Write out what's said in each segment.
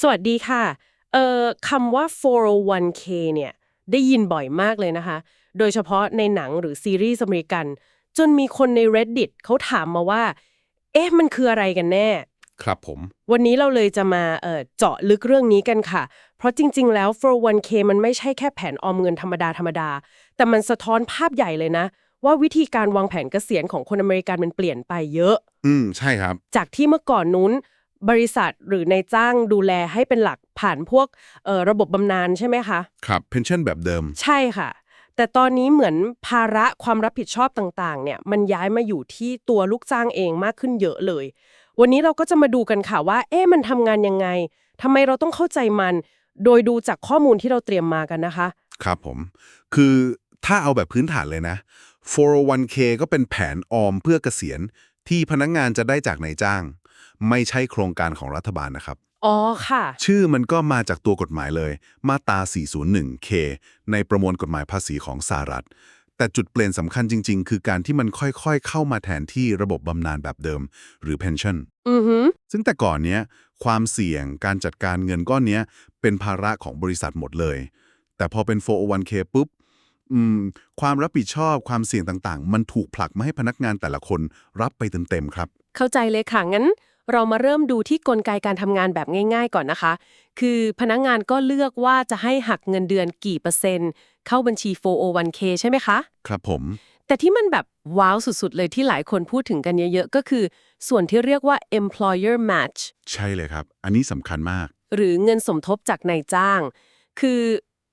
สวัสดีค่ะ เอ่อคำว่า 401k เนี่ย ได้ยินบ่อยมากเลยนะคะ โดยเฉพาะในหนังหรือซีรีส์อเมริกัน จนมีคนใน Reddit เขาถามมาว่า เอ๊ะ มันคืออะไรกันแน่ ครับผม วันนี้เราเลยจะมาเอ่อเจาะลึกเรื่องนี้กันค่ะ เพราะจริง ๆ แล้ว 401k มันไม่ใช่แค่แผนออมเงินธรรมดา ธรรมดา แต่มันสะท้อนภาพใหญ่เลยนะ ว่าวิธีการวางแผนเกษียณของคนอเมริกันมันเปลี่ยนไปเยอะ อืม ใช่ครับ จากที่เมื่อก่อนนู้น บริษัทหรือนายจ้างดูแลให้เป็นหลักผ่านพวกเอ่อระบบบำนาญใช่ไหมคะ ครับเพนชั่นแบบเดิม ใช่ค่ะ แต่ตอนนี้เหมือนภาระความรับผิดชอบต่างๆ เนี่ย มันย้ายมาอยู่ที่ตัวลูกจ้างเองมากขึ้นเยอะเลย วันนี้เราก็จะมาดูกันค่ะว่า เอ๊ะมันทำงานยังไงทำไมเราต้องเข้าใจมัน โดยดูจากข้อมูลที่เราเตรียมมากันนะคะ ครับผม คือถ้าเอาแบบพื้นฐานเลยนะ 401k ก็เป็นแผนออมเพื่อเกษียณที่พนักงานจะได้จากนายจ้าง ไม่ใช่โครงการของรัฐบาลนะครับ อ๋อค่ะ ชื่อมันก็มาจากตัวกฎหมายเลย มาตรา 401k ในประมวลกฎหมายภาษีของสหรัฐ แต่จุดเปลี่ยนสำคัญจริง ๆ คือการที่มันค่อยๆ เข้ามาแทนที่ระบบบำนาญแบบเดิม หรือ pension อือหือซึ่งแต่ก่อนเนี้ยความเสี่ยงการจัดการเงินก้อนเนี้ยเป็นภาระของบริษัทหมดเลย แต่พอเป็น 401k ปุ๊บอืมความรับผิดชอบความเสี่ยงต่างๆ มันถูกผลักมาให้พนักงานแต่ละคนรับไปเต็มๆครับ เข้าใจเลยค่ะ งั้น เรามาเริ่มดูที่กลไกการทำงานแบบง่าย ๆ ก่อนนะคะ คือพนักงานก็เลือกว่าจะให้หักเงินเดือนกี่เปอร์เซ็นต์ เข้าบัญชี 401k ใช่ไหมคะ ครับผม แต่ที่มันแบบว้าวสุดๆ เลยที่หลายคนพูดถึงกันเยอะๆ ก็คือ ส่วนที่เรียกว่า employer match ใช่เลยครับ อันนี้สำคัญมาก หรือเงินสมทบจากนายจ้าง คือ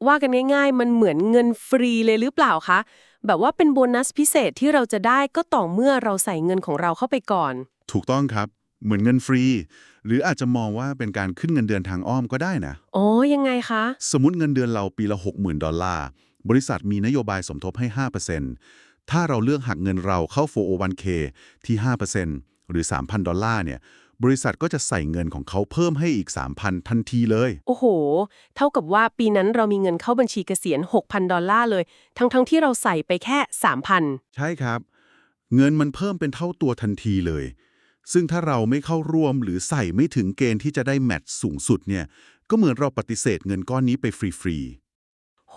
ว่ากันง่าย ๆ มันเหมือนเงินฟรีเลยหรือเปล่าคะ แบบว่าเป็นโบนัสพิเศษที่เราจะได้ก็ต่อเมื่อเราใส่เงินของเราเข้าไปก่อน ถูกต้องครับ เหมือนเงินฟรี หรืออาจจะมองว่าเป็นการขึ้นเงินเดือนทางอ้อมก็ได้นะอ๋อยังไงคะ สมมติเงินเดือนเราปีละ 60,000 ดอลลาร์ บริษัทมีนโยบายสมทบให้ 5%ถ้าเราเลือกหักเงินเราเข้า 401k ที่ 5%หรือ 3,000 ดอลลาร์เนี่ยบริษัทก็จะใส่เงินของเขาเพิ่มให้อีก 3,000 ทันทีเลย โอ้โห เท่ากับว่าปีนั้นเรามีเงินเข้าบัญชีเกษียณ 6,000 ดอลลาร์เลย ทั้งๆที่เราใส่ไปแค่ 3,000 ใช่ครับ เงินมันเพิ่มเป็นเท่าตัวทันทีเลย ซึ่งถ้าเราไม่เข้าร่วมหรือใส่ไม่ถึงเกณฑ์ที่จะได้แมทช์สูงสุดเนี่ย ก็เหมือนเราปฏิเสธเงินก้อนนี้ไปฟรีโห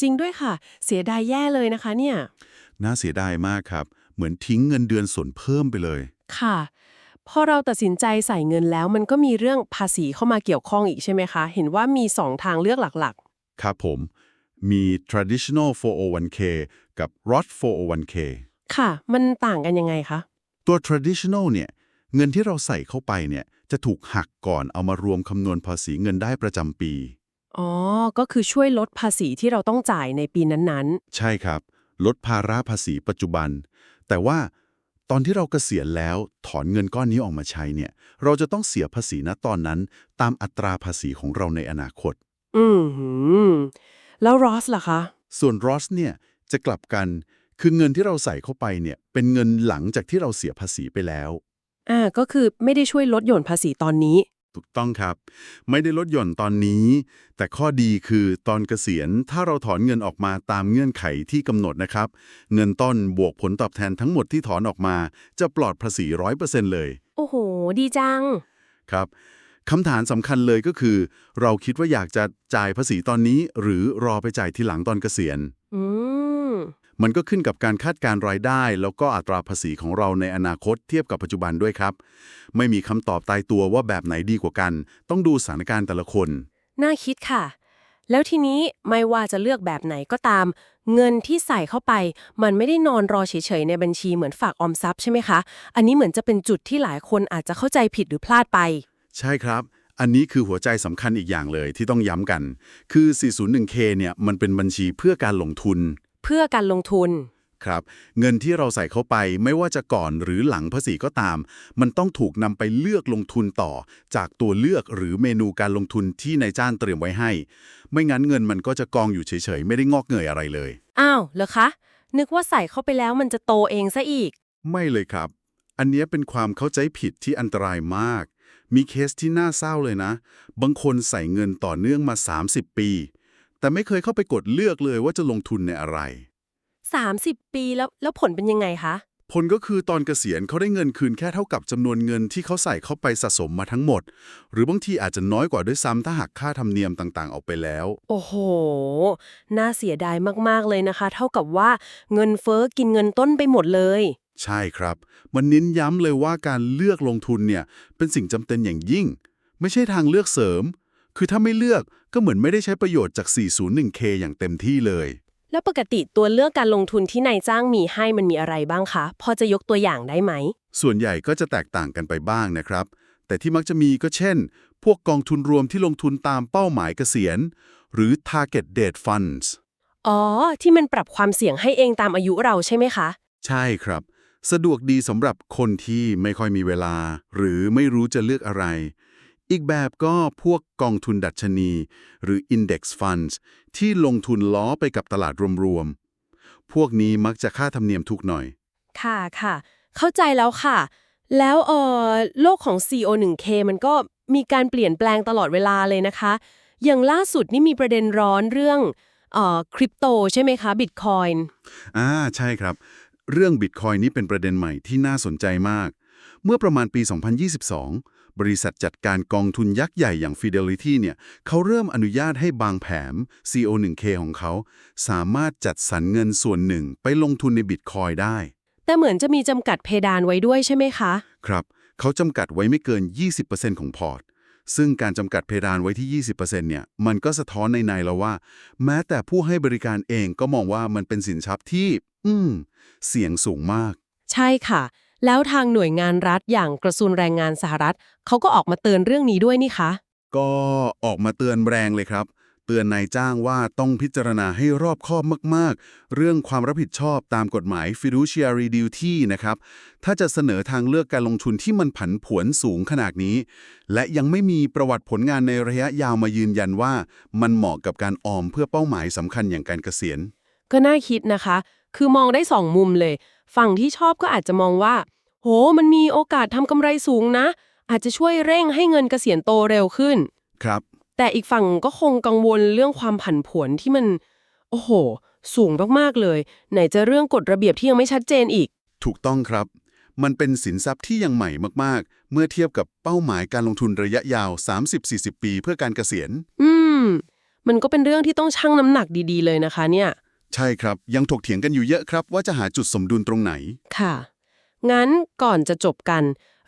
จริงด้วยค่ะ เสียดายแย่เลยนะคะเนี่ยๆน่าเสียดายมากครับ เหมือนทิ้งเงินเดือนส่วนเพิ่มไปเลย ค่ะพอเราตัดสินใจใส่เงินแล้วมันก็มีเรื่องภาษีเข้ามาเกี่ยวข้องอีกใช่ไหมคะ เห็นว่ามี 2 ทางเลือกหลักครับผม มี traditional 401k กับ Roth 401k ๆค่ะ มันต่างกันยังไงคะ ตัว traditional เนี่ย เงินที่เราใส่เข้าไปเนี่ยจะถูกหักก่อนเอามารวมคำนวณภาษีเงินได้ประจำปี อ๋อ ก็คือช่วยลดภาษีที่เราต้องจ่ายในปีนั้นใช่ครับ ลดภาระภาษีปัจจุบัน แต่ว่าตอนที่เราเกษียณแล้วถอนเงินก้อนนี้ออกมาใช้เนี่ย เราจะต้องเสียภาษีณตอนนั้น ตามอัตราภาษีของเราในอนาคตๆอืมหืมแล้วรอสล่ะคะ ส่วน Roth เนี่ยจะกลับกันคือเงินที่เราใส่เข้าไปเนี่ยเป็นเงินหลังจากที่เราเสียภาษีไปแล้ว อ่าก็คือไม่ได้ช่วยลดหย่อนภาษีตอนนี้ ถูกต้องครับ ไม่ได้ลดหย่อนตอนนี้ แต่ข้อดีคือตอนเกษียณถ้าเราถอนเงินออกมาตามเงื่อนไขที่กำหนดนะครับ เงินต้นบวกผลตอบแทนทั้งหมดที่ถอนออกมา จะปลอดภาษีร้อยเปอร์เซ็นต์เลย โอ้โห ดีจัง ครับคำถามสำคัญเลยก็คือ เราคิดว่าอยากจะจ่ายภาษีตอนนี้ หรือรอไปจ่ายทีหลังตอนเกษียณ อืม มันก็ขึ้นกับการคาดการณ์รายได้ แล้วก็อัตราภาษีของเราในอนาคตเทียบกับปัจจุบันด้วยครับ ไม่มีคำตอบตายตัวว่าแบบไหนดีกว่ากัน ต้องดูสถานการณ์แต่ละคน น่าคิดค่ะ แล้วทีนี้ไม่ว่าจะเลือกแบบไหนก็ตาม เงินที่ใส่เข้าไป มันไม่ได้นอนรอเฉยๆในบัญชีเหมือนฝากออมทรัพย์ใช่ไหมคะ อันนี้เหมือนจะเป็นจุดที่หลายคนอาจจะเข้าใจผิดหรือพลาดไป ใช่ครับอันนี้คือหัวใจสำคัญอีกอย่างเลยที่ต้องย้ำกัน คือ 401k เนี่ย มันเป็นบัญชีเพื่อการลงทุน เพื่อการลงทุน ครับ เงินที่เราใส่เข้าไปไม่ว่าจะก่อนหรือหลังภาษีก็ตาม มันต้องถูกนำไปเลือกลงทุนต่อ จากตัวเลือกหรือเมนูการลงทุนที่นายจ้างเตรียมไว้ให้ ไม่งั้นเงินมันก็จะกองอยู่เฉยๆ ไม่ได้งอกเงยอะไรเลย อ้าวเหรอคะ นึกว่าใส่เข้าไปแล้วมันจะโตเองซะอีก ไม่เลยครับ อันเนี้ยเป็นความเข้าใจผิดที่อันตรายมาก มีเคสที่น่าเศร้าเลยนะ บางคนใส่เงินต่อเนื่องมา 30 ปี แต่ไม่เคยเข้าไปกดเลือกเลยว่าจะลงทุนในอะไร 30 ปีแล้วแล้วผลเป็นยังไงคะ ผลก็คือตอนเกษียณเขาได้เงินคืนแค่เท่ากับจำนวนเงินที่เขาใส่เข้าไปสะสมมาทั้งหมด หรือบางทีอาจจะน้อยกว่าด้วยซ้ำถ้าหักค่าธรรมเนียมต่างๆ ออกไปแล้ว โอ้โห น่าเสียดายมาก ๆ เลยนะคะ เท่ากับว่าเงินเฟ้อกินเงินต้นไปหมดเลย ใช่ครับ มันเน้นย้ำเลยว่าการเลือกลงทุนเนี่ยเป็นสิ่งจำเป็นอย่างยิ่ง ไม่ใช่ทางเลือกเสริม คือถ้าไม่เลือกก็เหมือนไม่ได้ใช้ประโยชน์จาก 401k อย่างเต็มที่เลย แล้วปกติตัวเลือกการลงทุนที่นายจ้างมีให้มันมีอะไรบ้างคะ พอจะยกตัวอย่างได้ไหม ส่วนใหญ่ก็จะแตกต่างกันไปบ้างนะครับ แต่ที่มักจะมีก็เช่น พวกกองทุนรวมที่ลงทุนตามเป้าหมายเกษียณ หรือ target date funds อ๋อ ที่มันปรับความเสี่ยงให้เองตามอายุเราใช่ไหมคะ ใช่ครับ สะดวกดีสำหรับคนที่ไม่ค่อยมีเวลา หรือไม่รู้จะเลือกอะไร อีกแบบก็พวกกองทุนดัชนี หรือ Index Funds ที่ลงทุนล้อไปกับตลาดรวมๆ พวกนี้มักจะค่าธรรมเนียมถูกหน่อย ค่ะค่ะ เข้าใจแล้วค่ะ แล้วเออโลกของ CO1K มันก็มีการเปลี่ยนแปลงตลอดเวลาเลยนะคะ อย่างล่าสุดนี่มีประเด็นร้อนเรื่องเอ่อคริปโตใช่ไหมคะบิตคอยอ่าใช่ครับ เรื่องบิตคอยนี้เป็นประเด็นใหม่ที่น่าสนใจมาก เมื่อประมาณปี 2022 บริษัทจัดการกองทุนยักษ์ใหญ่อย่าง Fidelity เนี่ยเขาเริ่มอนุญาตให้บางแผม CO1k ของเขา สามารถจัดสรรเงินส่วนหนึ่งไปลงทุนในบิตคอยได้ แต่เหมือนจะมีจำกัดเพดานไว้ด้วยใช่ไหมคะ ครับเขาจำกัดไว้ไม่เกิน 20%ของพอร์ต ซึ่งการจำกัดเพดานไว้ที่ 20%เนี่ยมันก็สะท้อนในในแล้วว่า แม้แต่ผู้ให้บริการเองก็มองว่ามันเป็นสินทรัพย์ที่ อืม เสี่ยงสูงมาก ใช่ค่ะ แล้วทางหน่วยงานรัฐอย่างกระทรวงแรงงานสหรัฐเขาก็ออกมาเตือนเรื่องนี้ด้วยนี่คะ ก็ออกมาเตือนแรงเลยครับ เตือนนายจ้างว่าต้องพิจารณาให้รอบคอบมาก ๆ เรื่องความรับผิดชอบตามกฎหมาย fiduciary duty นะครับ ถ้าจะเสนอทางเลือกการลงทุนที่มันผันผวนสูงขนาดนี้ และยังไม่มีประวัติผลงานในระยะยาวมายืนยันว่า มันเหมาะกับการออมเพื่อเป้าหมายสำคัญอย่างการเกษียณ ก็น่าคิดนะคะ คือมองได้สองมุมเลย ฝั่งที่ชอบก็อาจจะมองว่า โห มันมีโอกาสทำกำไรสูงนะ อาจจะช่วยเร่งให้เงินเกษียณโตเร็วขึ้น ครับ แต่อีกฝั่งก็คงกังวลเรื่องความผันผวนที่มัน โอ้โห สูงมากๆเลย ไหนจะเรื่องกฎระเบียบที่ยังไม่ชัดเจนอีก ถูกต้องครับ มันเป็นสินทรัพย์ที่ยังใหม่มากๆ เมื่อเทียบกับเป้าหมายการลงทุนระยะยาว 30-40 ปี เพื่อการเกษียณ อืม มันก็เป็นเรื่องที่ต้องชั่งน้ำหนักดีๆ เลยนะคะเนี่ย ใช่ครับ ยังถกเถียงกันอยู่เยอะครับ ว่าจะหาจุดสมดุลตรงไหน ค่ะ งั้นก่อนจะจบกัน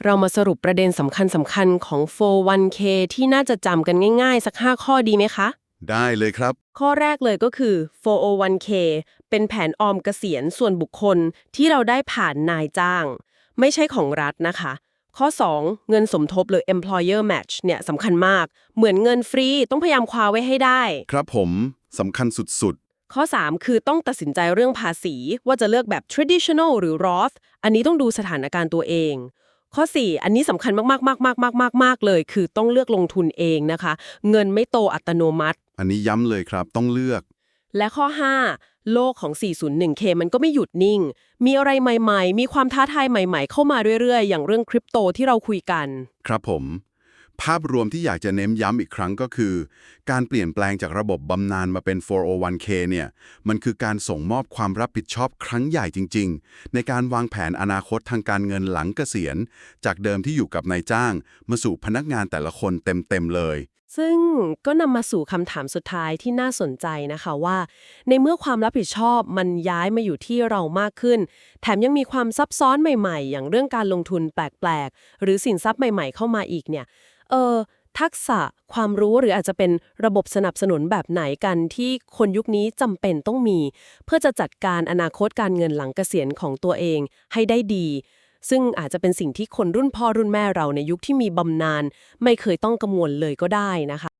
เรามาสรุปประเด็นสำคัญสำคัญๆของ 401k ที่น่าจะจำกันง่ายๆ สัก 5 ข้อดีไหมคะ ได้เลยครับ ข้อแรกเลยก็คือ 401k เป็นแผนออมเกษียณส่วนบุคคลที่เราได้ผ่านนายจ้าง ไม่ใช่ของรัฐนะคะ ข้อ 2 เงินสมทบหรือ employer match เนี่ยสำคัญมาก เหมือนเงินฟรีต้องพยายามคว้าไว้ให้ได้ ครับผมสำคัญสุด ข้อ 3 คือต้องตัดสินใจเรื่องภาษี ว่าจะเลือกแบบ traditional หรือ Roth อันนี้ต้องดูสถานการณ์ตัวเอง ข้อ 4 อันนี้สำคัญมากๆๆๆๆๆเลย คือต้องเลือกลงทุนเองนะคะ เงินไม่โตอัตโนมัติๆอันนี้ย้ำเลยครับต้องเลือก และข้อ 5 โลกของ 401k มันก็ไม่หยุดนิ่ง มีอะไรใหม่ ๆ มีความท้าทายใหม่ ๆ เข้ามาเรื่อยๆ อย่างเรื่องคริปโตที่เราคุยกัน ครับผม ภาพรวมที่อยากจะเน้นย้ำอีกครั้งก็คือ การเปลี่ยนแปลงจากระบบบำนาญมาเป็น 401k เนี่ย มันคือการส่งมอบความรับผิดชอบครั้งใหญ่จริง ๆ ในการวางแผนอนาคตทางการเงินหลังเกษียณ จากเดิมที่อยู่กับนายจ้าง มาสู่พนักงานแต่ละคนเต็ม ๆ เลย ซึ่งก็นำมาสู่คำถามสุดท้ายที่น่าสนใจนะคะว่า ในเมื่อความรับผิดชอบมันย้ายมาอยู่ที่เรามากขึ้น แถมยังมีความซับซ้อนใหม่ ๆ อย่างเรื่องการลงทุนแปลกๆ หรือสินทรัพย์ใหม่ ๆ เข้ามาอีกเนี่ย เออทักษะความรู้หรืออาจจะเป็นระบบสนับสนุนแบบไหนกันที่คนยุคนี้จำเป็นต้องมี เพื่อจะจัดการอนาคตการเงินหลังเกษียณของตัวเองให้ได้ดี ซึ่งอาจจะเป็นสิ่งที่คนรุ่นพ่อรุ่นแม่เราในยุคที่มีบำนาญไม่เคยต้องกังวลเลยก็ได้นะคะ